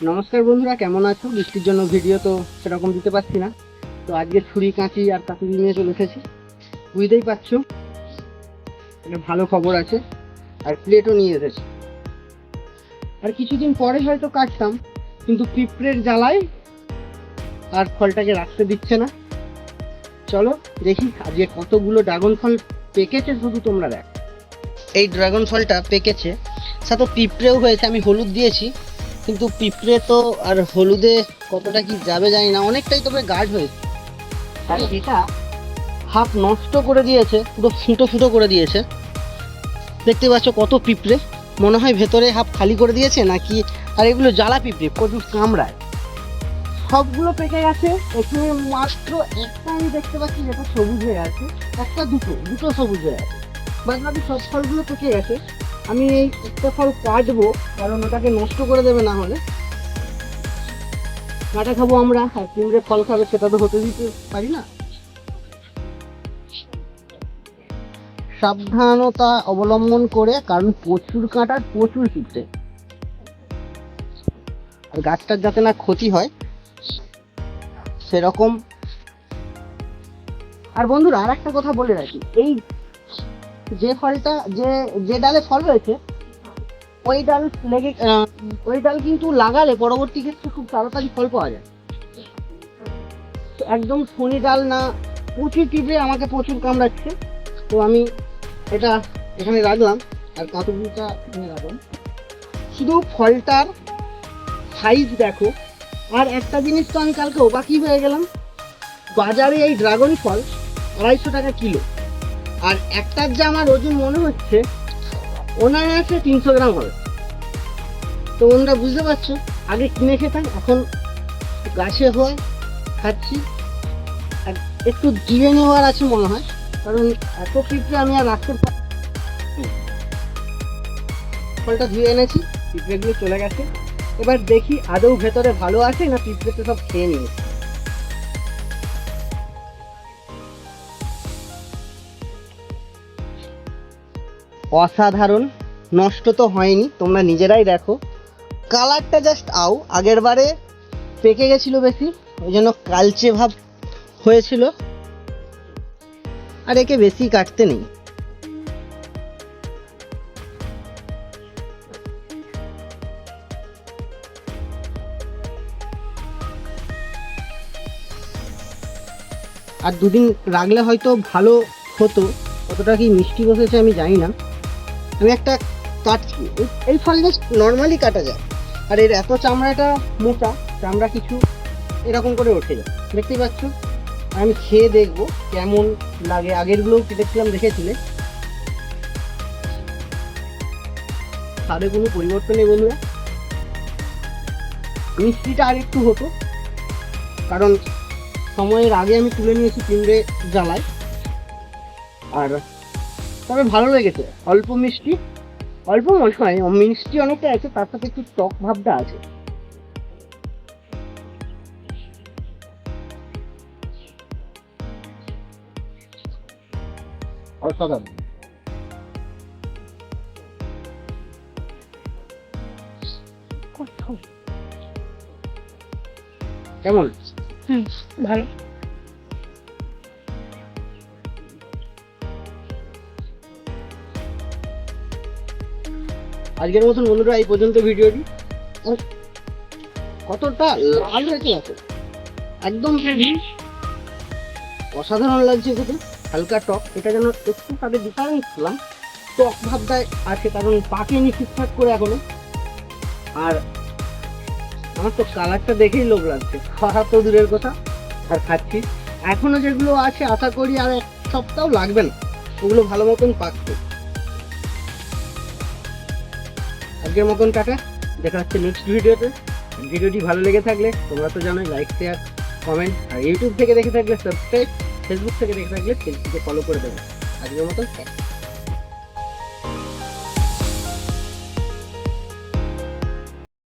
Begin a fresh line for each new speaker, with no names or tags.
নমস্কার বন্ধুরা, কেমন আছো? বৃষ্টির জন্য ভিডিও তো সেরকম দিতে পারছি না। তো আজকে ছুরি, কাঁচি আর কাঁচি নিয়ে চলে এসেছি। বুঝতেই পারছ, একটা ভালো খবর আছে, আর প্লেটও নিয়ে এসেছি। আর কিছুদিন পরে হয়তো কাটতাম, কিন্তু পিঁপড়ের জ্বালায় আর ফলটাকে রাখতে দিচ্ছে না। চলো দেখি, আজকে কতগুলো ড্রাগন ফল পেকেছে শুধু তোমরা দেখ। এই ড্রাগন ফলটা পেকেছে, সাথে পিঁপড়েও হয়েছে, আমি হলুদ দিয়েছি। কিন্তু পিঁপড়ে তো আর হলুদে কতটা কি যাবে জানি না অনেকটাই তবে গাঢ় হয়েছে। এটা হাফ নষ্ট করে দিয়েছে পুরো ফুটো ফুটো করে দিয়েছে। দেখতে পাচ্ছ কত পিঁপড়ে মনে হয় ভেতরে হাফ খালি করে দিয়েছে নাকি আর এগুলো জ্বালা পিঁপড়ে প্রচুর কামড়ায়। সবগুলো পেকে গেছে এখানে মাত্র একটা আমি দেখতে পাচ্ছি যেটা সবুজ হয়ে আছে একটা দুটো দুটো সবুজ হয়ে আছে। বাকি সব ফলগুলো পেকে গেছে। আমি এই একটা ফল কাটবো কারণ ওটাকে নষ্ট করে দেবে না হলে। কাটা খাব আমরা, আর পিঁপড়ে ফল খাবে, সেটা তো হতে দিতে পারি না। সাবধানতা অবলম্বন করে, কারণ প্রচুর কাঁটার প্রচুর পিঁপড়ে আর গাছটার যাতে না ক্ষতি হয়, সেরকম। আর বন্ধুরা আর একটা কথা বলে রাখি। এই যে ফলটা, যে যে ডালে ফল রয়েছে, ওই ডাল লেগে ওই ডাল কিন্তু লাগালে পরবর্তী ক্ষেত্রে খুব তাড়াতাড়ি ফল পাওয়া যায়। একদম শনি ডাল না প্রচুর টিপে আমাকে প্রচুর কামড়াচ্ছে। তো আমি এটা এখানে রাখলাম, আর কাঁচুরিটা এখানে রাখলাম। শুধু ফলটার সাইজ দেখো। আর একটা জিনিস তো আমি কালকে অবাকি হয়ে গেলাম। বাজারে এই ড্রাগন ফল আড়াইশো টাকা কিলো। আর একটার যে আমার ওজন মনে হচ্ছে ওনার আছে তিনশো গ্রাম হবে। তো ওনারা বুঝতে পারছ? আগে কিনে খেতাম, এখন গাছে হয়, খাচ্ছি। আর একটু ধীরে নেওয়ার আছে মনে হয়, কারণ এত পিঁপড়ে আমি আর রাখতে ফলটা ধুয়ে এনেছি, পিঁপড়েগুলো চলে গেছে। এবার দেখি আদৌ ভেতরে ভালো আছে না পিঁপড়েতে সব খেয়ে নিয়েছে। অসাধারণ, নষ্ট তো হয়নি, তোমরা নিজেরাই দেখো। কালারটা জাস্ট আও, আগের বারে পেকে গেছিল বেশি, ওই জন্য কালচে ভাব হয়েছিল। আর একে বেশি কাটতে নেই। আর দুদিন রাখলে হয়তো ভালো হতো, কতটা কি মিষ্টি বসেছে আমি জানি না। আমি একটা কাটছি এই- ফল জাস্ট নর্মালি কাটা যায়। আর এর এত চামড়াটা মোটা, চামড়া কিছু এরকম করে ওঠে যায় দেখতেই পাচ্ছ? আমি খেয়ে দেখব কেমন লাগে। আগেরগুলোও কেটেছিলাম দেখেছিলে? স্বাদে কোনো পরিবর্তন নেই বন্ধুরা। মিষ্টিটা আর একটু হতো। কারণ সময়ের আগে আমি তুলে নিয়েছি পিঁপড়ে জ্বালায়। আর তবে ভালো লেগেছে। অল্প মিষ্টি অল্প মনে হয় মিষ্টি অনেকটা আছে তার সাথে একটু টক ভাবটা আছে। অসাধারণ। কেমন?
হুম ভালো।
আজকের মতন বন্ধুরা এই পর্যন্ত ভিডিওটি। কতটা লাল হয়েছে দেখো। একদম অসাধারণ লাগছে খেতে। হালকা টক এটা যেন একটু তাদের ডিফারেন্স পেলাম টক ভাবটা আছে কারণ পাকেনি ঠিকঠাক করে এখনও। আর আমার তো কালারটা দেখেই লোভ লাগছে। খাওয়া তো দূরের কথা আর খাচ্ছি। এখনও যেগুলো আছে আশা করি আর এক সপ্তাহ লাগবে না। ওগুলো ভালো মতন পাকছে। আজকের মতন টাটা দেখা হচ্ছে নেক্সট ভিডিওতে ভিডিওটি ভালো লেগে থাকলে তোমরা তো জানোই লাইক শেয়ার কমেন্ট আর ইউটিউব থেকে দেখে থাকলে সাবস্ক্রাইব ফেসবুক থেকে দেখে থাকলে ফেসবুকে ফলো করে দেবে। আজকের মতন